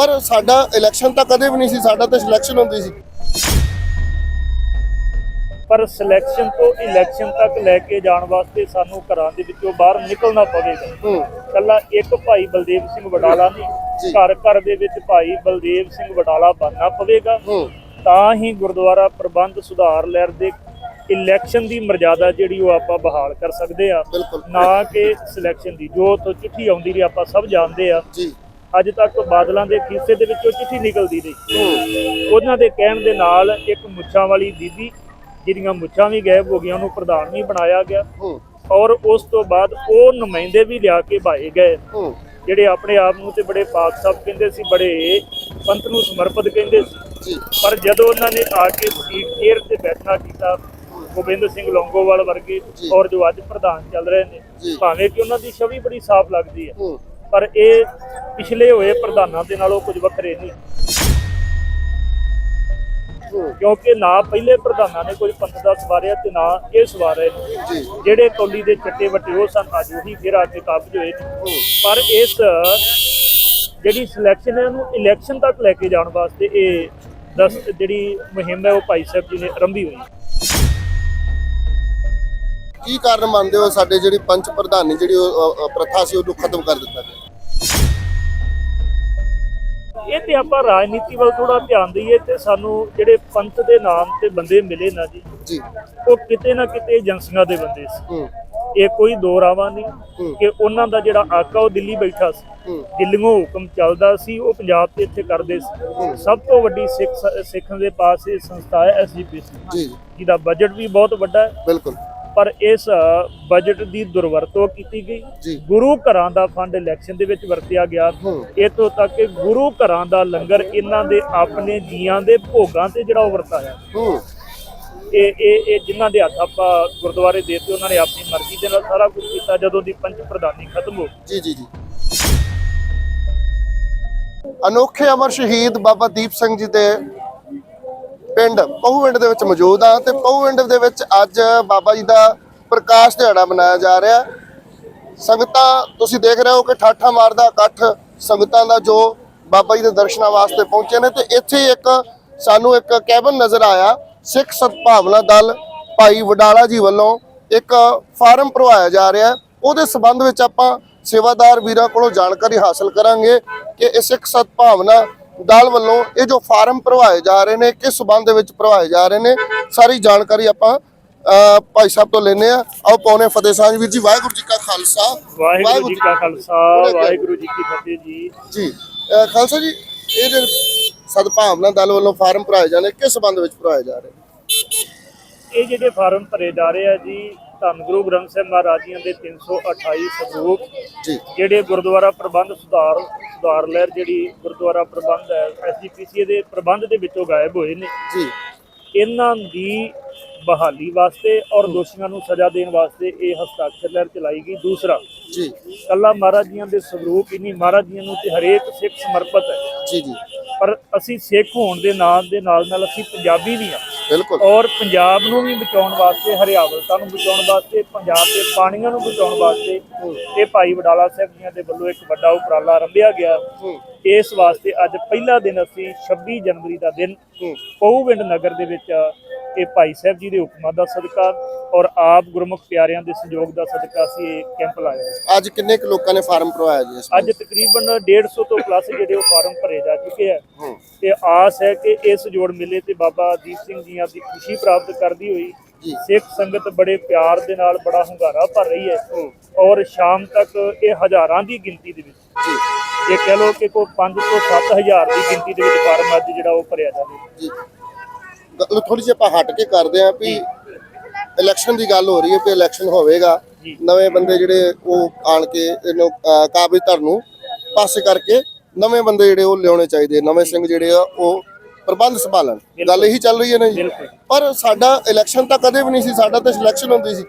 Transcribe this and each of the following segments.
ਪਰ ਸਾਡਾ ਇਲੈਕਸ਼ਨ ਤਾਂ ਕਦੇ ਵੀ ਨਹੀਂ ਸੀ ਸਾਡਾ ਤਾਂ ਸਿਲੈਕਸ਼ਨ ਹੁੰਦੀ ਸੀ। ਪਰ ਸਿਲੈਕਸ਼ਨ ਤੋਂ ਇਲੈਕਸ਼ਨ ਤੱਕ ਲੈ ਕੇ ਜਾਣ ਵਾਸਤੇ ਸਾਨੂੰ ਘਰਾਂ ਦੇ ਵਿੱਚੋਂ ਬਾਹਰ ਨਿਕਲਣਾ ਪਵੇਗਾ। ਕੱਲਾ ਇੱਕ ਭਾਈ ਬਲਦੇਵ ਸਿੰਘ ਵਡਾਲਾ। ਨਹੀਂ ਘਰ ਘਰ ਦੇ ਵਿੱਚ ਭਾਈ ਬਲਦੇਵ ਸਿੰਘ ਵਡਾਲਾ ਬਣਨਾ ਪਵੇਗਾ। ਤਾਂ ਹੀ ਗੁਰਦੁਆਰਾ ਪ੍ਰਬੰਧ ਸੁਧਾਰ ਲਹਿਰ ਦੇ ਇਲੈਕਸ਼ਨ ਦੀ ਮਰਜ਼ਾਦਾ ਜਿਹੜੀ ਉਹ ਆਪਾਂ ਬਹਾਲ ਕਰ ਸਕਦੇ ਆ ਨਾ ਕਿ ਸਿਲੈਕਸ਼ਨ ਦੀ। ਜੋ ਤੋਂ ਚਿੱਠੀ ਆਉਂਦੀ ਰਹੀ ਆਪਾਂ ਸਭ ਜਾਣਦੇ ਆ ਅੱਜ ਤੱਕ ਬਾਦਲਾਂ ਦੇ ਖੀਸੇ ਦੇ ਵਿੱਚੋਂ ਚਿੱਠੀ ਨਿਕਲਦੀ ਰਹੀ ਉਹਨਾਂ ਦੇ ਕਹਿਣ ਦੇ ਨਾਲ ਇੱਕ ਮੁੱਛਾਂ ਵਾਲੀ ਬੀਬੀ, ਜਿਹਦੀਆਂ ਮੁੱਛਾਂ ਵੀ ਗਾਇਬ ਹੋ ਗਈਆਂ, ਉਹਨੂੰ ਪ੍ਰਧਾਨ ਨਹੀਂ ਬਣਾਇਆ ਗਿਆ। ਔਰ ਉਸ ਤੋਂ ਬਾਅਦ ਉਹ ਨੁਮਾਇੰਦੇ ਵੀ ਲਿਆ ਕੇ ਭਾਏ ਗਏ। ਜਿਹੜੇ ਆਪਣੇ ਆਪ ਨੂੰ ਤੇ ਬੜੇ ਪਾਕ ਸਾਹਿਬ ਕਹਿੰਦੇ ਸੀ, ਬੜੇ ਪੰਥ ਨੂੰ ਸਮਰਪਿਤ ਕਹਿੰਦੇ ਸੀ। ਪਰ ਜਦੋਂ ਉਹਨਾਂ ਨੇ ਆ ਕੇ ਸੀਟ ਚੇਅਰ ਤੇ ਬੈਠਣਾ ਕੀਤਾ, ਗੋਬਿੰਦ ਸਿੰਘ ਲੌਂਗੋਵਾਲ ਵਰਗੇ, ਔਰ ਜੋ ਅੱਜ ਪ੍ਰਧਾਨ ਚੱਲ ਰਹੇ ਨੇ, ਭਾਵੇਂ ਕਿ ਉਹਨਾਂ ਦੀ ਛਵੀ ਬੜੀ ਸਾਫ਼ ਲੱਗਦੀ ਹੈ ਪਰ ਇਹ ਪਿਛਲੇ ਹੋਏ ਪ੍ਰਧਾਨਾਂ ਦੇ ਨਾਲੋਂ ਕੁਝ ਵੱਖਰੇ ਨਹੀਂ। ਕਿਉਂਕਿ ਨਾ ਪਹਿਲੇ ਪ੍ਰਧਾਨਾਂ ਨੇ ਕੋਈ ਪੰਥ ਦਾ ਸਵਾਰਿਆ ਤੇ ਨਾ ਇਹ ਸਵਾਰ ਰਹੇ ਜਿਹੜੇ ਕੌਲੀ ਦੇ ਚੱਟੇ ਵੱਟੇ ਉਹ ਸਨ, ਅੱਜ ਉਹੀ ਫਿਰ ਆ ਕੇ ਕਾਬਜ ਹੋਏ ਪਰ ਇਸ ਜਿਹੜੀ ਸਿਲੈਕਸ਼ਨ ਹੈ, ਉਹਨੂੰ ਇਲੈਕਸ਼ਨ ਤੱਕ ਲੈ ਕੇ ਜਾਣ ਵਾਸਤੇ ਇਹ ਦਸ ਜਿਹੜੀ ਮੁਹਿੰਮ ਹੈ, ਉਹ ਭਾਈ ਸਾਹਿਬ ਜੀ ਨੇ ਆਰੰਭੀ ਹੋਈ। ਕੀ ਕਾਰਨ ਮੰਨਦੇ ਹੋ ਸਾਡੇ ਜਿਹੜੀ ਪੰਚ ਪ੍ਰਧਾਨੀ ਜਿਹੜੀ ਉਹ, ਅ, ਪ੍ਰਥਾ ਸੀ ਉਹਨੂੰ ਖਤਮ ਕਰ ਦਿੱਤਾ ਗਿਆ? ਇਹ ਤੇ ਆਪਾਂ ਰਾਜਨੀਤੀ ਵੱਲ ਥੋੜਾ ਧਿਆਨ ਦਈਏ ਤੇ ਸਾਨੂੰ ਜਿਹੜੇ ਪੰਥ ਦੇ ਨਾਮ ਤੇ ਬੰਦੇ ਮਿਲੇ ਨਾ ਜੀ ਜੀ। ਉਹ ਕਿਤੇ ਨਾ ਕਿਤੇ ਏਜੰਸੀਆਂ ਦੇ ਬੰਦੇ ਸੀ। ਇਹ ਕੋਈ ਦੋ ਰਾਵਾਂ ਨਹੀਂ ਕਿ ਉਹਨਾਂ ਦਾ ਜਿਹੜਾ ਆਕਾ ਉਹ ਦਿੱਲੀ ਬੈਠਾ ਸੀ। ਹੂੰ। ਦਿੱਲੀੋਂ ਹੁਕਮ ਚੱਲਦਾ ਸੀ ਉਹ ਪੰਜਾਬ ਤੇ ਇੱਥੇ ਕਰਦੇ ਸੀ। ਸਭ ਤੋਂ ਵੱਡੀ ਸਿੱਖ ਸਿੱਖਾਂ ਦੇ ਪਾਸ ਇਹ ਸੰਸਥਾ ਹੈ ਐਸਜੀਪੀਸੀ ਜੀ ਜੀ। ਜਿਹਦਾ ਬਜਟ ਵੀ ਬਹੁਤ ਵੱਡਾ ਹੈ। ਬਿਲਕੁਲ। ਪਰ ਇਸ ਬਜਟ ਦੀ ਦੁਰਵਰਤੋਂ ਕੀਤੀ ਗਈ। ਗੁਰੂ ਘਰਾਂ ਦਾ ਫੰਡ ਇਲੈਕਸ਼ਨ ਦੇ ਵਿੱਚ ਵਰਤਿਆ ਗਿਆ। ਇਤੋਂ ਤੱਕ ਕਿ ਗੁਰੂ ਘਰਾਂ ਦਾ ਲੰਗਰ ਇਹਨਾਂ ਦੇ ਆਪਣੇ ਜੀਆਂ ਦੇ ਭੋਗਾਂ ਤੇ ਜਿਹੜਾ ਉਹ ਵਰਤਾਇਆ। ਇਹ ਇਹ ਇਹ ਜਿਨ੍ਹਾਂ ਦੇ ਹੱਥ ਆਪਾਂ ਗੁਰਦੁਆਰੇ ਦੇਤੇ ਉਹਨਾਂ ਨੇ ਆਪਣੀ ਮਰਜ਼ੀ ਦੇ ਨਾਲ ਸਾਰਾ ਕੁਝ ਕੀਤਾ ਜਦੋਂ ਦੀ ਪੰਜ ਪ੍ਰਧਾਨੀ ਖਤਮ ਹੋ ਜੀ ਜੀ ਜੀ। ਅਨੋਖੇ ਅਮਰ ਸ਼ਹੀਦ ਬਾਬਾ ਦੀਪ ਸਿੰਘ ਜੀ ਦੇ ਪਿੰਡ ਪਹੂਵਿੰਡ ਦੇ ਵਿੱਚ ਮੌਜੂਦ ਆ ਤੇ ਪਹੂਵਿੰਡ ਦੇ ਵਿੱਚ ਅੱਜ ਬਾਬਾ ਜੀ ਦਾ ਪ੍ਰਕਾਸ਼ ਦਿਹਾੜਾ ਮਨਾਇਆ ਜਾ ਰਿਹਾ ਸੰਗਤਾਂ, ਤੁਸੀਂ ਦੇਖ ਰਹੇ ਹੋ ਕਿ ਠਾਠਾ ਮਾਰਦਾ ਇਕੱਠ ਸੰਗਤਾਂ ਦਾ ਜੋ ਬਾਬਾ ਜੀ ਦੇ ਦਰਸ਼ਨਾਂ ਵਾਸਤੇ ਪਹੁੰਚੇ ਨੇ ਤੇ ਇੱਥੇ ਇੱਕ ਸਾਨੂੰ ਇੱਕ ਕੈਬਨ ਨਜ਼ਰ ਆਇਆ, ਸਿੱਖ ਸਦਭਾਵਨਾ ਦਲ ਭਾਈ ਵਡਾਲਾ ਜੀ ਵੱਲੋਂ ਇੱਕ ਫਾਰਮ ਭਰਵਾਇਆ ਜਾ ਰਿਹਾ ਉਹਦੇ ਸਬੰਧ ਵਿੱਚ ਆਪਾਂ ਸੇਵਾਦਾਰ ਵੀਰਾਂ ਕੋਲੋਂ ਜਾਣਕਾਰੀ ਹਾਸਲ ਕਰਾਂਗੇ ਕਿ ਇਹ ਸਿੱਖ ਸਦਭਾਵਨਾ ਦਲ ਵੱਲੋਂ ਇਹ ਜੋ ਫਾਰਮ ਭਰਵਾਏ ਜਾ ਰਹੇ ਨੇ ਕਿਸ ਸਬੰਧ ਦੇ ਵਿੱਚ ਭਰਵਾਏ ਜਾ ਰਹੇ ਨੇ ਸਾਰੀ ਜਾਣਕਾਰੀ ਆਪਾਂ ਭਾਈ ਸਾਹਿਬ ਤੋਂ ਲੈਨੇ ਆ ਆਓ ਪੌਣੇ ਫਤਿਹ ਸਾਂਝ ਵੀਰ ਜੀ ਵਾਹਿਗੁਰੂ ਜੀ ਕਾ ਖਾਲਸਾ। ਵਾਹਿਗੁਰੂ ਜੀ ਕਾ ਖਾਲਸਾ ਵਾਹਿਗੁਰੂ ਜੀ ਕੀ ਫਤਿਹ ਜੀ। ਜੀ ਖਾਲਸਾ ਜੀ ਇਹ ਸਦਭਾਵਨਾ ਦਲ ਵੱਲੋਂ ਫਾਰਮ ਭਰਾਏ ਜਾਂਦੇ ਕਿਸ ਸਬੰਧ ਵਿੱਚ ਭਰਾਏ ਜਾ ਰਹੇ ਇਹ ਜਿਹੜੇ ਫਾਰਮ ਭਰੇ ਜਾ ਰਹੇ ਆ ਜੀ ਧੰਨ ਗੁਰੂ ਗ੍ਰੰਥ ਸਾਹਿਬ ਮਹਾਰਾਜ ਜੀਆਂ ਦੇ 328 ਸਰੂਪ ਜੀ। ਜਿਹੜੇ ਗੁਰਦੁਆਰਾ ਪ੍ਰਬੰਧ ਸੁਧਾਰ ਸੁਧਾਰ ਲਹਿਰ ਜਿਹੜੀ ਗੁਰਦੁਆਰਾ ਪ੍ਰਬੰਧ ਹੈ ਐਸਜੀਪੀਸੀ ਦੇ ਪ੍ਰਬੰਧ ਦੇ ਵਿੱਚੋਂ ਗਾਇਬ ਹੋਏ ਨੇ। ਜੀ। ਇਹਨਾਂ ਦੀ ਬਹਾਲੀ ਵਾਸਤੇ ਔਰ ਦੋਸ਼ੀਆਂ ਨੂੰ ਸਜ਼ਾ ਦੇਣ ਵਾਸਤੇ ਇਹ ਹਸਤਾਖਰ ਲਹਿਰ ਚਲਾਈ ਗਈ। ਦੂਸਰਾ ਜੀ। ਕੱਲਾ ਮਹਾਰਾਜ ਜੀਆਂ ਦੇ ਸਰੂਪ ਨਹੀਂ ਮਹਾਰਾਜ ਜੀਆਂ ਨੂੰ ਤੇ ਹਰੇਕ ਸਿੱਖ ਸਮਰਪਿਤ ਹੈ। ਜੀ ਜੀ। ਪਰ ਅਸੀਂ ਸਿੱਖ ਹੋਣ ਦੇ ਨਾਲ ਦੇ ਨਾਲ ਨਾਲ ਅਸੀਂ ਪੰਜਾਬੀ ਵੀ ਹਾਂ। ਬਿਲਕੁਲ। ਔਰ ਪੰਜਾਬ ਨੂੰ ਵੀ ਬਚਾਉਣ ਵਾਸਤੇ ਹਰਿਆਵਲਤਾ ਨੂੰ ਬਚਾਉਣ ਵਾਸਤੇ ਪੰਜਾਬ ਦੇ ਪਾਣੀਆਂ ਨੂੰ ਬਚਾਉਣ ਵਾਸਤੇ ਇਹ ਭਾਈ ਵਡਾਲਾ ਸਾਹਿਬ ਜੀਆਂ ਦੇ ਵੱਲੋਂ ਇੱਕ ਵੱਡਾ ਉਪਰਾਲਾ ਆਰੰਭਿਆ ਗਿਆ। ਇਸ ਵਾਸਤੇ ਅੱਜ ਪਹਿਲਾ ਦਿਨ ਅਸੀਂ 26 ਜਨਵਰੀ ਦਾ ਦਿਨ ਹੂੰ। ਪਹੂਵਿੰਡ ਨਗਰ ਦੇ ਵਿੱਚ ਇਹ ਭਾਈ ਸਾਹਿਬ ਜੀ ਦੇ ਹੁਕਮਾਂ ਦਾ ਸਦਕਾ ਔਰ ਆਪ ਗੁਰਮੁਖ ਪਿਆਰਿਆਂ ਦੇ ਸਹਿਯੋਗ ਦਾ ਸਦਕਾ ਅਸੀਂ ਇਹ ਕੈਂਪ ਲਾਇਆ ਅੱਜ ਕਿੰਨੇ ਕੁ ਲੋਕਾਂ ਨੇ ਫਾਰਮ ਭਰਵਾਇਆ ਜੀ ਇਸ ਅੱਜ ਤਕਰੀਬਨ 150 ਤੋਂ ਪਲੱਸ ਜਿਹੜੇ ਉਹ ਫਾਰਮ ਭਰੇ ਜਾ ਚੁੱਕੇ ਆ ਤੇ ਆਸ ਹੈ ਕਿ ਇਸ ਜੋੜ ਮੇਲੇ ਤੇ ਬਾਬਾ ਦੀਪ ਸਿੰਘ ਜੀਆਂ ਦੀ ਖੁਸ਼ੀ ਪ੍ਰਾਪਤ ਕਰਦੀ ਹੋਈ ਜੀ। ਸਿੱਖ ਸੰਗਤ ਬੜੇ ਪਿਆਰ ਦੇ ਨਾਲ ਬੜਾ ਹੁੰਗਾਰਾ ਭਰ ਰਹੀ ਹੈ ਔਰ ਸ਼ਾਮ ਤੱਕ ਇਹ ਹਜ਼ਾਰਾਂ ਦੀ ਗਿਣਤੀ ਦੇ ਵਿੱਚ ਜੀ। ਜੇ ਕਹਿ ਲਓ ਕਿ ਕੋਈ 5 ਤੋਂ 7000 ਦੀ ਗਿਣਤੀ ਦੇ ਵਿੱਚ ਫਾਰਮ ਅੱਜ ਜਿਹੜਾ ਉਹ ਭਰਿਆ ਜਾਵੇ। ਜੀ। ਥੋੜੀ ਜਿਹੀ ਆਪਾਂ ਹਟ ਕੇ ਕਰਦੇ ਆਂ ਵੀ ਇਲੈਕਸ਼ਨ ਦੀ ਗੱਲ ਹੋ ਰਹੀ ਹੈ ਵੀ ਇਲੈਕਸ਼ਨ ਹੋਵੇਗਾ। ਨਵੇਂ ਬੰਦੇ ਜਿਹੜੇ ਉਹ ਆਣ ਕੇ ਇਹਨੂੰ ਕਾਬਿਜ਼ ਧਰ ਨੂੰ ਪਾਸੇ ਕਰਕੇ ਨਵੇਂ ਬੰਦੇ ਜਿਹੜੇ ਉਹ ਲਿਆਉਣੇ ਚਾਹੀਦੇ ਨਵੇਂ ਸਿੰਘ ਜਿਹੜੇ ਆ ਉਹ ਪ੍ਰਬੰਧ ਸੰਭਾਲਣ। ਗੱਲ ਇਹੀ ਚੱਲ ਰਹੀ ਹੈ ਨਾ ਜੀ। ਪਰ ਸਾਡਾ ਇਲੈਕਸ਼ਨ ਤਾਂ ਕਦੇ ਵੀ ਨਹੀਂ ਸੀ ਸਾਡਾ ਤਾਂ ਸਿਲੈਕਸ਼ਨ ਹੁੰਦੀ ਸੀ।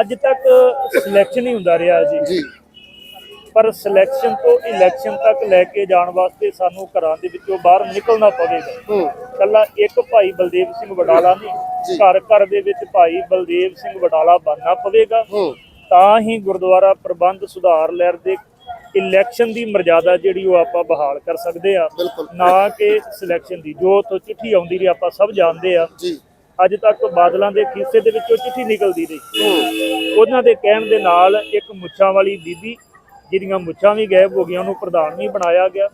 ਅੱਜ ਤੱਕ ਸਿਲੈਕਸ਼ਨ ਹੀ ਹੁੰਦਾ ਰਿਹਾ ਜੀ। ਜੀ। ਪਰ ਸਿਲੈਕਸ਼ਨ ਤੋਂ ਇਲੈਕਸ਼ਨ ਤੱਕ ਲੈ ਕੇ ਜਾਣ ਵਾਸਤੇ ਸਾਨੂੰ ਘਰਾਂ ਦੇ ਵਿੱਚੋਂ ਬਾਹਰ ਨਿਕਲਣਾ ਪਵੇਗਾ। ਹੂੰ। ਕੱਲਾ ਇੱਕ ਭਾਈ ਬਲਦੇਵ ਸਿੰਘ ਵਡਾਲਾ। ਨਹੀਂ ਘਰ ਘਰ ਦੇ ਵਿੱਚ ਭਾਈ ਬਲਦੇਵ ਸਿੰਘ ਵਡਾਲਾ ਬਣਨਾ ਪਵੇਗਾ। ਤਾਂ ਹੀ ਗੁਰਦੁਆਰਾ ਪ੍ਰਬੰਧ ਸੁਧਾਰ ਲਹਿਰ ਦੇ ਇਲੈਕਸ਼ਨ ਦੀ ਮਰਜ਼ਾਦਾ ਜਿਹੜੀ ਉਹ ਆਪਾਂ ਬਹਾਲ ਕਰ ਸਕਦੇ ਆ। ਨਾ ਕਿ ਸਿਲੈਕਸ਼ਨ ਦੀ ਜੋ ਤੋਂ ਚਿੱਠੀ ਆਉਂਦੀ ਰਹੀ ਆਪਾਂ ਸਭ ਜਾਣਦੇ ਆ। ਅੱਜ ਤੱਕ ਬਾਦਲਾਂ ਦੇ ਖੀਸੇ ਦੇ ਵਿੱਚੋਂ ਚਿੱਠੀ ਨਿਕਲਦੀ ਰਹੀ। ਉਹਨਾਂ ਦੇ ਕਹਿਣ ਦੇ ਨਾਲ ਇੱਕ ਮੁੱਛਾਂ ਵਾਲੀ ਬੀਬੀ ਜਿਹਦੀਆਂ ਮੁੱਛਾਂ ਵੀ ਗਾਇਬ ਹੋ ਗਈਆਂ ਉਹਨੂੰ ਪ੍ਰਧਾਨ ਵੀ ਬਣਾਇਆ ਗਿਆ।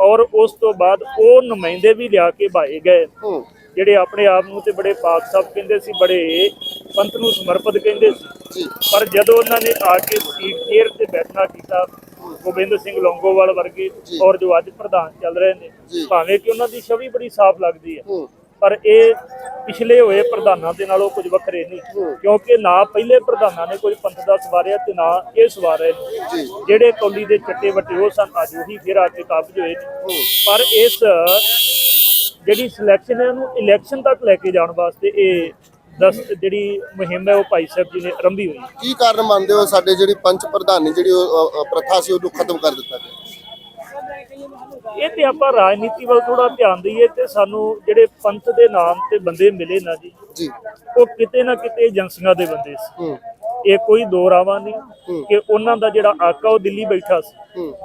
ਔਰ ਉਸ ਤੋਂ ਬਾਅਦ ਉਹ ਨੁਮਾਇੰਦੇ ਵੀ ਲਿਆ ਕੇ ਭਾਏ ਗਏ। ਜਿਹੜੇ ਆਪਣੇ ਆਪ ਨੂੰ ਤੇ ਬੜੇ ਪਾਕ ਸਾਹਿਬ ਕਹਿੰਦੇ ਸੀ ਬੜੇ ਪੰਥ ਨੂੰ ਸਮਰਪਿਤ ਕਹਿੰਦੇ ਸੀ। ਪਰ ਜਦੋਂ ਉਹਨਾਂ ਨੇ ਆ ਕੇ ਸੀਟ ਚੇਅਰ ਤੇ ਬੈਠਣਾ ਕੀਤਾ ਗੋਬਿੰਦ ਸਿੰਘ ਲੌਂਗੋਵਾਲ ਵਰਗੇ। ਔਰ ਜੋ ਅੱਜ ਪ੍ਰਧਾਨ ਚੱਲ ਰਹੇ ਨੇ। ਭਾਵੇਂ ਕਿ ਉਹਨਾਂ ਦੀ ਛਵੀ ਬੜੀ ਸਾਫ਼ ਲੱਗਦੀ ਹੂੰ। ਪਰ ਇਹ ਪਿਛਲੇ ਹੋਏ ਪ੍ਰਧਾਨਾਂ ਦੇ ਨਾਲੋਂ ਕੁਝ ਵੱਖਰੇ ਨਹੀਂ। ਕਿਉਂਕਿ ਨਾ ਪਹਿਲੇ ਪ੍ਰਧਾਨਾਂ ਨੇ ਕੋਈ ਪੰਥ ਦਾ ਸਵਾਰਿਆ ਤੇ ਨਾ ਇਹ ਸਵਾਰੇ ਜਿਹੜੇ ਕੌਲੀ ਦੇ ਚੱਟੇ ਵੱਟੇ ਉਹ ਸਨ ਅੱਜ ਉਹੀ ਫਿਰ ਆ ਕੇ ਕਾਬਜ ਹੋਏ ਪਰ ਇਸ ਜਿਹੜੀ ਸਿਲੈਕਸ਼ਨ ਹੈ ਉਹਨੂੰ ਇਲੈਕਸ਼ਨ ਤੱਕ ਲੈ ਕੇ ਜਾਣ ਵਾਸਤੇ ਇਹ ਦਸ ਜਿਹੜੀ ਮੁਹਿੰਮ ਹੈ ਉਹ ਭਾਈ ਸਾਹਿਬ ਜੀ ਨੇ ਆਰੰਭੀ ਹੋਈ। ਕੀ ਕਾਰਨ ਮੰਨਦੇ ਹੋ ਸਾਡੇ ਜਿਹੜੀ ਪੰਚ ਪ੍ਰਧਾਨੀ ਜਿਹੜੀ ਪ੍ਰਥਾ ਸੀ ਉਹਨੂੰ ਖਤਮ ਕਰ ਦਿੱਤਾ ਗਿਆ? ਇਹ ਤੇ ਆਪਾਂ ਰਾਜਨੀਤੀ ਵੱਲ ਥੋੜਾ ਧਿਆਨ ਦਈਏ ਤੇ ਸਾਨੂੰ ਜਿਹੜੇ ਪੰਥ ਦੇ ਨਾਮ ਤੇ ਬੰਦੇ ਮਿਲੇ ਨਾ ਜੀ ਜੀ। ਉਹ ਕਿਤੇ ਨਾ ਕਿਤੇ ਏਜੰਸੀਆਂ ਦੇ ਬੰਦੇ ਸੀ। ਇਹ ਕੋਈ ਦੋ ਰਾਵਾਂ ਨਹੀਂ। ਕਿ ਉਹਨਾਂ ਦਾ ਜਿਹੜਾ ਆਕਾ ਉਹ ਦਿੱਲੀ ਬੈਠਾ ਸੀ।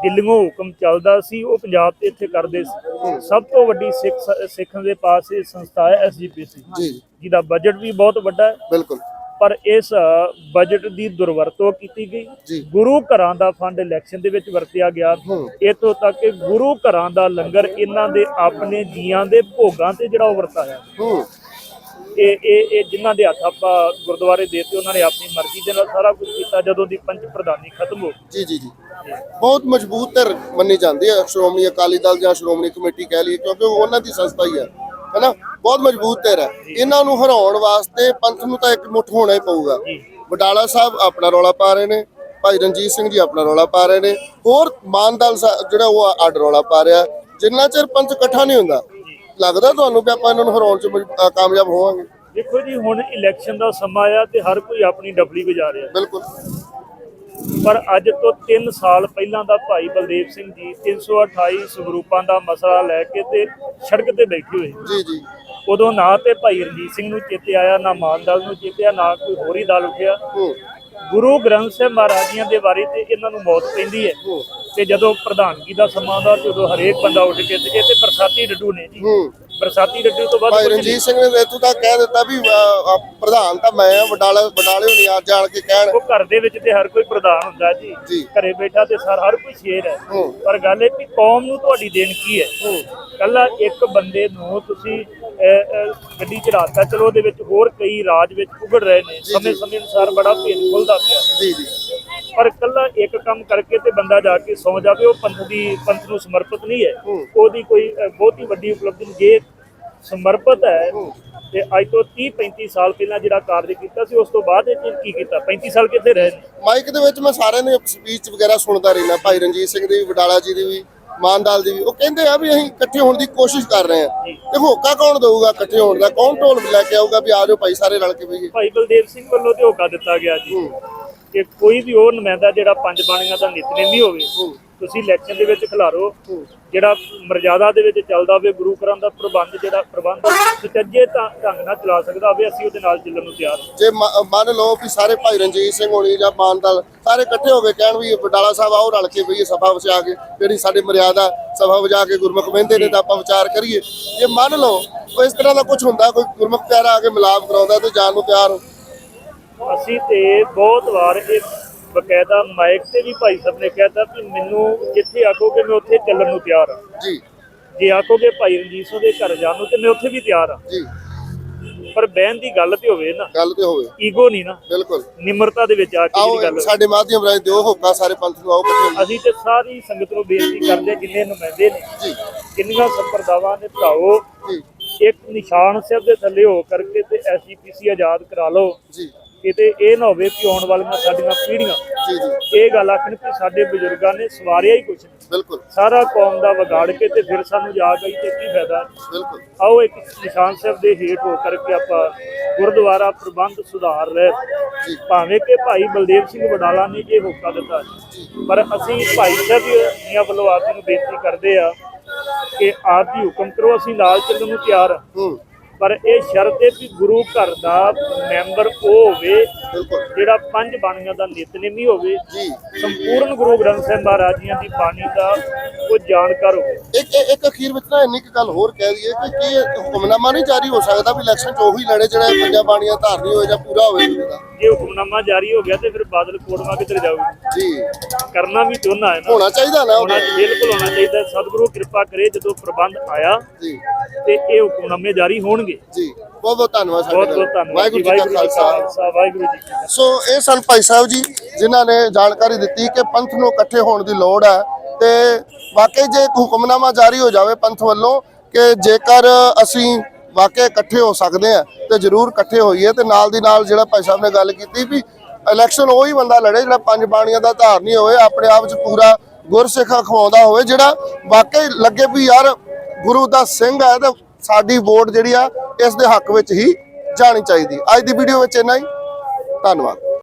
ਦਿੱਲੀੋਂ ਹੁਕਮ ਚੱਲਦਾ ਸੀ ਉਹ ਪੰਜਾਬ ਤੇ ਇੱਥੇ ਕਰਦੇ ਸੀ। ਸਭ ਤੋਂ ਵੱਡੀ ਸਿੱਖ ਸਿੱਖਾਂ ਦੇ ਪਾਸ ਇਹ ਸੰਸਥਾ ਹੈ ਐਸਜੀਪੀਸੀ ਜੀ ਜਿਹਦਾ ਬਜਟ ਵੀ ਬਹੁਤ ਵੱਡਾ ਹੈ। ਬਿਲਕੁਲ। ਪਰ ਇਸ ਬਜਟ ਦੀ ਦੁਰਵਰਤੋਂ ਕੀਤੀ ਗਈ। ਗੁਰੂ ਘਰਾਂ ਦਾ ਫੰਡ ਇਲੈਕਸ਼ਨ ਦੇ ਵਿੱਚ ਵਰਤਿਆ ਗਿਆ। ਇਤੋਂ ਤੱਕ ਕਿ ਗੁਰੂ ਘਰਾਂ ਦਾ ਲੰਗਰ ਇਹਨਾਂ ਦੇ ਆਪਣੇ ਜੀਆਂ ਦੇ ਭੋਗਾਂ ਤੇ ਜਿਹੜਾ ਉਹ ਵਰਤਾਇਆ। ਇਹ ਇਹ ਇਹ ਜਿਨ੍ਹਾਂ ਦੇ ਹੱਥ ਆਪਾਂ ਗੁਰਦੁਆਰੇ ਦੇਤੇ ਉਹਨਾਂ ਨੇ ਆਪਣੀ ਮਰਜ਼ੀ ਦੇ ਨਾਲ ਸਾਰਾ ਕੁਝ ਕੀਤਾ ਜਦੋਂ ਦੀ ਪੰਚ ਪ੍ਰਧਾਨੀ ਖਤਮ ਹੋ ਗਈ। ਜੀ ਜੀ ਜੀ। ਬਹੁਤ ਮਜ਼ਬੂਤ ਧਿਰ ਮੰਨੀ ਜਾਂਦੀ ਹੈ ਸ਼੍ਰੋਮਣੀ ਅਕਾਲੀ ਦਲ ਜਾਂ ਸ਼੍ਰੋਮਣੀ ਕਮੇਟੀ ਕਹਿ ਲਈਏ ਕਿਉਂਕਿ ਉਹ ਉਹਨਾਂ ਦੀ ਸੰਸਥਾ ਹੀ ਹੈ। ਹੈਨਾ? ਬਹੁਤ ਮਜ਼ਬੂਤ ਧਿਰ ਹੈ ਇਹਨਾਂ ਨੂੰ ਹਰਾਉਣ ਵਾਸਤੇ ਪੰਥ ਨੂੰ ਤਾਂ ਇੱਕ ਮੁੱਠ ਹੋਣਾ ਹੀ ਪਊਗਾ। ਵਡਾਲਾ ਸਾਹਿਬ ਆਪਣਾ ਰੌਲਾ ਪਾ ਰਹੇ ਨੇ ਭਾਈ ਰਣਜੀਤ ਸਿੰਘ ਜੀ ਆਪਣਾ ਰੌਲਾ ਪਾ ਰਹੇ ਨੇ। ਹੋਰ ਮਾਨਦਲ ਜਿਹੜਾ ਉਹ ਅੱਡ ਰੌਲਾ ਪਾ ਰਿਹਾ। ਜਿੰਨਾ ਚਿਰ ਪੰਥ ਇਕੱਠਾ ਨਹੀਂ ਹੁੰਦਾ ਲੱਗਦਾ ਤੁਹਾਨੂੰ ਕਿ ਆਪਾਂ ਇਹਨਾਂ ਨੂੰ ਹਰਾਉਣ ਚ ਕਾਮਯਾਬ ਹੋਵਾਂਗੇ? ਦੇਖੋ ਜੀ ਹੁਣ ਇਲੈਕਸ਼ਨ ਦਾ ਸਮਾਂ ਆ ਤੇ ਹਰ ਕੋਈ ਆਪਣੀ ਡਬਲੀ ਵਜਾ ਰਿਹਾ। ਬਿਲਕੁਲ। ਪਰ ਅੱਜ ਤੋਂ 3 ਸਾਲ ਪਹਿਲਾਂ ਦਾ ਭਾਈ ਬਲਦੇਵ ਸਿੰਘ ਜੀ 328 ਸਵਰੂਪਾਂ ਦਾ ਮਸਲਾ ਲੈ ਕੇ ਤੇ ਸੜਕ ਤੇ ਬੈਠੇ ਹੋਏ। ਜੀ ਜੀ। ਉਦੋਂ ਨਾ ਤੇ ਭਾਈ ਰਣਜੀਤ ਸਿੰਘ ਨੂੰ ਚੇਤੇ ਆਇਆ ਨਾ ਮਾਨ ਦਲ ਨੂੰ ਚੇਤੇ ਆਇਆ ਨਾ ਕੋਈ ਹੋਰ ਹੀ ਦਲ ਉੱਠਿਆ। ਗੁਰੂ ਗ੍ਰੰਥ ਸਾਹਿਬ ਮਹਾਰਾਜੀਆਂ ਦੇ ਬਾਰੇ ਤੇ ਇਹਨਾਂ ਨੂੰ ਮੌਤ ਪੈਂਦੀ ਹੂੰ। ਤੇ ਜਦੋਂ ਪ੍ਰਧਾਨਗੀ ਦਾ ਸਮਾਂ ਤੇ ਉਦੋਂ ਹਰੇਕ ਬੰਦਾ ਉੱਠ ਕੇ ਤੇ ਇਹ ਤੇ ਬਰਸਾਤੀ ਡੱਡੂ ਨੇ ਜੀ। ਬਰਸਾਤੀ ਡੱਡੂ ਤੋਂ ਬਾਅਦ ਭਾਈ ਰਣਜੀਤ ਸਿੰਘ ਨੇ ਇੱਥੋਂ ਤੱਕ ਕਹਿ ਦਿੱਤਾ ਵੀ ਅ, ਅ, ਪ੍ਰਧਾਨ ਤਾਂ ਮੈਂ ਆ ਵਡਾਲੇ ਵਡਾਲੇ ਹੋਣੀ ਆ ਜਾਣ ਕੇ ਕਹਿਣ। ਉਹ ਘਰ ਦੇ ਵਿੱਚ ਤੇ ਹਰ ਕੋਈ ਪ੍ਰਧਾਨ ਹੁੰਦਾ ਜੀ। ਜੀ। ਘਰੇ ਬੈਠਾ ਤੇ ਸਰ ਹਰ ਕੋਈ ਸ਼ੇਰ ਹੈ। ਹੂੰ। ਪਰ ਗੱਲ ਇਹ ਵੀ ਕੌਮ ਨੂੰ ਤੁਹਾਡੀ ਦੇਣ ਕੀ ਹੈ? ਹੂੰ। ਕੱਲਾ ਇੱਕ ਬੰਦੇ ਨੂੰ ਤੁਸੀਂ ਅਹ, ਅਹ, ਗੱਡੀ ਚੜਾਤਾ ਚਲੋ ਉਹਦੇ ਵਿੱਚ ਹੋਰ ਕਈ ਰਾਜ ਵਿੱਚ ਉਗੜ ਰਹੇ ਨੇ। ਜੀ। ਸਮੇਂ ਸਮੇਂ ਅਨੁਸਾਰ ਬੜਾ ਭੇਦ ਖੁੱਲਦਾ ਪਿਆ। ਜੀ ਜੀ। ਪਰ ਕੱਲਾ ਇੱਕ ਕੰਮ ਕਰਕੇ ਤੇ ਬੰਦਾ ਜਾ ਕੇ ਸੌ ਜਾਵੇ ਉਹ ਪੰਥ ਦੀ ਪੰਥ ਨੂੰ ਸਮਰਪਿਤ ਨਹੀਂ ਹੈ। ਉਹਦੀ ਕੋਈ ਬਹੁਤੀ ਵੱਡੀ ਉਪਲਬਧੀ ਨਹੀਂ। ਜੇ ਸਮਰਪਿਤ ਹੈ। ਤੇ ਅੱਜ ਤੋਂ 30 35 ਸਾਲ ਪਹਿਲਾਂ ਜਿਹੜਾ ਕਾਰਜ ਕੀਤਾ ਸੀ ਉਸ ਤੋਂ ਬਾਅਦ ਇਹ ਕੀ ਕੀਤਾ? 35 ਸਾਲ ਕਿੱਥੇ ਰਹੇ ਨੇ? ਮਾਈਕ ਦੇ ਵਿੱਚ ਮੈਂ ਸਾਰਿਆਂ ਦੀ ਸਪੀਚ ਵਗੈਰਾ ਸੁਣਦਾ ਰਹਿਣਾ ਭਾਈ ਰਣਜੀਤ ਸਿੰਘ ਦੀ ਵਡਾਲਾ ਜੀ ਦੀ ਵੀ ਮਾਨਦਾਲ ਦੀ ਵੀ। ਉਹ ਕਹਿੰਦੇ ਆ ਵੀ ਅਸੀਂ ਇਕੱਠੇ ਹੋਣ ਦੀ ਕੋਸ਼ਿਸ਼ ਕਰ ਰਹੇ ਹਾਂ। ਜੀ। ਤੇ ਹੋਕਾ ਕੌਣ ਦਊਗਾ ਇਕੱਠੇ ਹੋਣ ਦਾ? ਕੌਣ ਢੋਲ ਲੈ ਕੇ ਆਊਗਾ ਵੀ ਆ ਜਾਓ ਭਾਈ ਸਾਰੇ ਰਲ ਕੇ ਬਈਏ ਭਾਈ ਬਲਦੇਵ ਸਿੰਘ ਵੱਲੋਂ ਤੇ ਹੋਕਾ ਦਿੱਤਾ ਗਿਆ ਜੀ। ਕਿ ਕੋਈ ਵੀ ਉਹ ਨੁਮਾਇੰਦਾ ਜਿਹੜਾ ਪੰਜ ਬਾਣੀਆਂ ਦਾ ਨਿਤਨੇਮੀ ਹੋਵੇ ਹੂੰ ਤੁਸੀਂ ਇਲੈਕਸ਼ਨ ਦੇ ਵਿੱਚ ਖਿਲਾਰੋ, ਜਿਹੜਾ ਮਰਜ਼ਾਦਾ ਦੇ ਵਿੱਚ ਚੱਲਦਾ ਹੋਵੇ, ਗੁਰੂ ਘਰਾਂ ਦਾ ਪ੍ਰਬੰਧ ਜਿਹੜਾ ਪ੍ਰਬੰਧ ਸੁਚੱਜੇ ਢੰਗ ਨਾਲ ਚਲਾ ਸਕਦਾ ਹੋਵੇ, ਅਸੀਂ ਉਹਦੇ ਨਾਲ ਚੱਲਣ ਨੂੰ ਤਿਆਰ ਜੇ ਮੰਨ ਲਓ ਵੀ ਸਾਰੇ ਭਾਈ ਰਣਜੀਤ ਸਿੰਘ ਹੋਣੀ ਜਾਂ ਮਾਨਦਾਲ ਸਾਰੇ ਇਕੱਠੇ ਹੋ ਕੇ ਕਹਿਣ ਵੀ ਬਟਾਲਾ ਸਾਹਿਬ ਆਓ ਰਲ ਕੇ ਬਈਏ ਸਭਾ ਵਸਾ ਕੇ, ਜਿਹੜੀ ਸਾਡੀ ਮਰਿਆਦਾ ਸਭਾ ਵਜਾ ਕੇ ਗੁਰਮੁਖ ਬਹਿੰਦੇ ਨੇ ਤਾਂ ਆਪਾਂ ਵਿਚਾਰ ਕਰੀਏ। ਜੇ ਮੰਨ ਲਓ, ਇਸ ਤਰ੍ਹਾਂ ਦਾ ਕੁਝ ਹੁੰਦਾ, ਕੋਈ ਗੁਰਮੁਖ ਪਿਆਰਾ ਆ ਕੇ ਮਿਲਾਪ ਕਰਾਉਂਦਾ ਤੇ ਜਾਣ ਨੂੰ ਤਿਆਰ ਹੋ ਅਸੀਂ ਤੇ ਬਹੁਤ ਵਾਰ ਇਹ ਬਕਾਇਦਾ ਮਾਈਕ ਤੇ ਵੀ ਭਾਈ ਸਾਹਿਬ ਨੇ ਕਹਿਤਾ ਕਿ ਮੈਨੂੰ ਜਿੱਥੇ ਆਖੋਗੇ ਮੈਂ ਉੱਥੇ ਚੱਲਣ ਨੂੰ ਤਿਆਰ ਹਾਂ ਜੀ। ਜੇ ਆਖੋਗੇ ਭਾਈ ਰਣਜੀਤ ਸਿੰਘ ਦੇ ਘਰ ਜਾਣ ਨੂੰ ਤੇ ਮੈਂ ਉੱਥੇ ਵੀ ਤਿਆਰ ਹਾਂ ਜੀ। ਪਰ ਬਹਿਣ ਦੀ ਗੱਲ ਤੇ ਹੋਵੇ ਨਾ। ਗੱਲ ਤੇ ਹੋਵੇ। ਈਗੋ ਨਹੀਂ ਨਾ। ਬਿਲਕੁਲ। ਨਿਮਰਤਾ ਦੇ ਵਿੱਚ ਆ ਕੇ ਜਿਹੜੀ ਗੱਲ ਸਾਡੇ ਮਾਧਿਅਮ ਰਾਹੀਂ ਦਿਓ ਹੋਕਾ ਸਾਰੇ ਪੰਥ ਨੂੰ ਆਓ ਇਕੱਠੇ। ਅਸੀਂ ਤੇ ਸਾਰੀ ਸੰਗਤ ਨੂੰ ਬੇਨਤੀ ਕਰਦੇ ਜਿੰਨੇ ਨੁਮਾਇੰਦੇ ਨੇ ਜੀ। ਕਿੰਨੀਆਂ ਸੰਪਰਦਾਵਾਂ ਨੇ ਭਰਾਓ ਜੀ। ਇੱਕ ਨਿਸ਼ਾਨ ਸਾਹਿਬ ਦੇ ਥੱਲੇ ਹੋ ਕਰਕੇ ਤੇ ਐਸਜੀਪੀਸੀ ਆਜ਼ਾਦ ਕਰਾ ਲਓ। ਜੀ। ਕਿਤੇ ਇਹ ਨਾ ਹੋਵੇ ਕਿ ਆਉਣ ਵਾਲੀਆਂ ਸਾਡੀਆਂ ਪੀੜ੍ਹੀਆਂ ਜੀ ਜੀ। ਇਹ ਗੱਲ ਆਖਣ ਕਿ ਸਾਡੇ ਬਜ਼ੁਰਗਾਂ ਨੇ ਸਵਾਰਿਆ ਹੀ ਕੁਛ ਨਹੀਂ। ਬਿਲਕੁਲ। ਸਾਰਾ ਕੌਮ ਦਾ ਵਿਗਾੜ ਕੇ ਤੇ ਫਿਰ ਸਾਨੂੰ ਯਾਦ ਆਈ ਤੇ ਕੀ ਫਾਇਦਾ? ਬਿਲਕੁਲ। ਆਓ ਇੱਕ ਨਿਸ਼ਾਨ ਸਾਹਿਬ ਦੇ ਹੇਠ ਹੋ ਕਰਕੇ ਆਪਾਂ ਗੁਰਦੁਆਰਾ ਪ੍ਰਬੰਧ ਸੁਧਾਰ ਲੈ ਜੀ। ਭਾਵੇਂ ਕਿ ਭਾਈ ਬਲਦੇਵ ਸਿੰਘ ਵਡਾਲਾ ਨੇ ਇਹ ਹੋਕਾ ਦਿੱਤਾ ਪਰ ਅਸੀਂ ਭਾਈ ਸਾਹਿਬ ਦੀਆਂ ਵੱਲੋਂ ਆਪ ਜੀ ਨੂੰ ਬੇਨਤੀ ਕਰਦੇ ਆ ਕਿ ਆਪ ਜੀ ਹੁਕਮ ਕਰੋ ਅਸੀਂ ਨਾਲ ਚੱਲਣ ਨੂੰ ਤਿਆਰ ਹੂੰ। ਪਰ ਇਹ ਸ਼ਰਤ ਹੈ ਕਿ ਗੁਰੂ ਘਰ ਦਾ ਮੈਂਬਰ ਉਹ ਹੋਵੇ ਜਿਹੜਾ ਪੰਜ ਬਾਣੀਆਂ ਦਾ ਨਿਤਨੇਮੀ ਹੋਵੇ ਜੀ। ਸੰਪੂਰਨ ਗੁਰੂ ਗ੍ਰੰਥ ਸਾਹਿਬ ਮਹਾਰਾਜ ਜੀਆਂ ਦੀ ਬਾਣੀ ਦਾ ਉਹ ਜਾਣਕਾਰ ਹੋਵੇ। ਇੱਕ ਇੱਕ- ਅਖੀਰ ਵਿੱਚ ਨਾ ਇੰਨੀ ਕੁ ਗੱਲ ਹੋਰ ਕਹਿ ਦਈਏ ਕਿ ਕੀ ਹੁਕਮਨਾਮਾ ਨਹੀਂ ਜਾਰੀ ਹੋ ਸਕਦਾ ਵੀ ਇਲੈਕਸ਼ਨ 'ਚ ਉਹੀ ਲੜੇ ਜਿਹੜੇ ਪੰਜਾਂ ਬਾਣੀਆਂ ਧਾਰਨੀ ਹੋਏ ਜਾਂ ਪੂਰਾ ਹੋਵੇ ਜੇ ਹੁਕਮਨਾਮਾ ਜਾਰੀ ਹੋ ਗਿਆ ਤੇ ਫਿਰ ਬਾਦਲ ਕੋੜਵਾ ਕਿੱਧਰ ਜਾਊਗੀ? ਜੀ। ਕਰਨਾ ਵੀ ਚਾਹੁੰਦਾ ਹੈ ਨਾ? ਹੋਣਾ ਚਾਹੀਦਾ ਨਾ ਹੋਣਾ ਬਿਲਕੁਲ ਹੋਣਾ ਚਾਹੀਦਾ। ਸਤਿਗੁਰੂ ਕਿਰਪਾ ਕਰੇ ਜਦੋਂ ਪ੍ਰਬੰਧ ਆਇਆ ਜੀ। ਤੇ ਇਹ ਹੁਕਮਨਾਮੇ ਜਾਰੀ ਹੋਣਗੇ। ਜੀ। ਬਹੁਤ ਬਹੁਤ ਧੰਨਵਾਦ ਬਹੁਤ। ਬਹੁਤ ਧੰਨਵਾਦ ਵਾਹਿਗੁਰੂ ਜੀ ਕਾ ਖਾਲਸਾ ਵਾਹਿਗੁਰੂ ਜੀ ਕੀ ਫਤਿਹ ਸੋ ਇਹ ਸਨ ਭਾਈ ਸਾਹਿਬ ਜੀ ਜਿਨ੍ਹਾਂ ਨੇ ਜਾਣਕਾਰੀ ਦਿੱਤੀ ਕਿ ਪੰਥ ਨੂੰ ਇਕੱਠੇ ਹੋਣ ਦੀ ਲੋੜ ਹੈ ਤੇ ਵਾਕਈ ਜੇ ਇੱਕ ਹੁਕਮਨਾਮਾ ਜਾਰੀ ਹੋ ਜਾਵੇ ਪੰਥ ਵੱਲੋਂ ਕਿ ਜੇਕਰ ਅਸੀਂ ਵਾਕਈ ਇਕੱਠੇ ਹੋ ਸਕਦੇ ਆ ਤੇ ਜ਼ਰੂਰ ਇਕੱਠੇ ਹੋਈਏ ਤੇ ਨਾਲ ਦੀ ਨਾਲ ਜਿਹੜਾ ਭਾਈ ਸਾਹਿਬ ਨੇ ਗੱਲ ਕੀਤੀ ਵੀ ਇਲੈਕਸ਼ਨ ਉਹੀ ਬੰਦਾ ਲੜੇ ਜਿਹੜਾ ਪੰਜ ਬਾਣੀਆਂ ਦਾ ਧਾਰਨੀ ਹੋਵੇ ਆਪਣੇ ਆਪ 'ਚ ਪੂਰਾ ਗੁਰਸਿੱਖ ਅਖਵਾਉਂਦਾ ਹੋਵੇ ਜਿਹੜਾ ਵਾਕਈ ਲੱਗੇ ਵੀ ਯਾਰ ਗੁਰੂ ਦਾ ਸਿੰਘ ਹੈ ਤੇ ਸਾਡੀ ਵੋਟ ਜਿਹੜੀ ਆ, ਇਸ ਦੇ ਹੱਕ ਵਿੱਚ ਹੀ ਜਾਣੀ ਚਾਹੀਦੀ। ਅੱਜ ਦੀ ਵੀਡੀਓ ਵਿੱਚ ਇੰਨਾ ਹੀ। ਧੰਨਵਾਦ।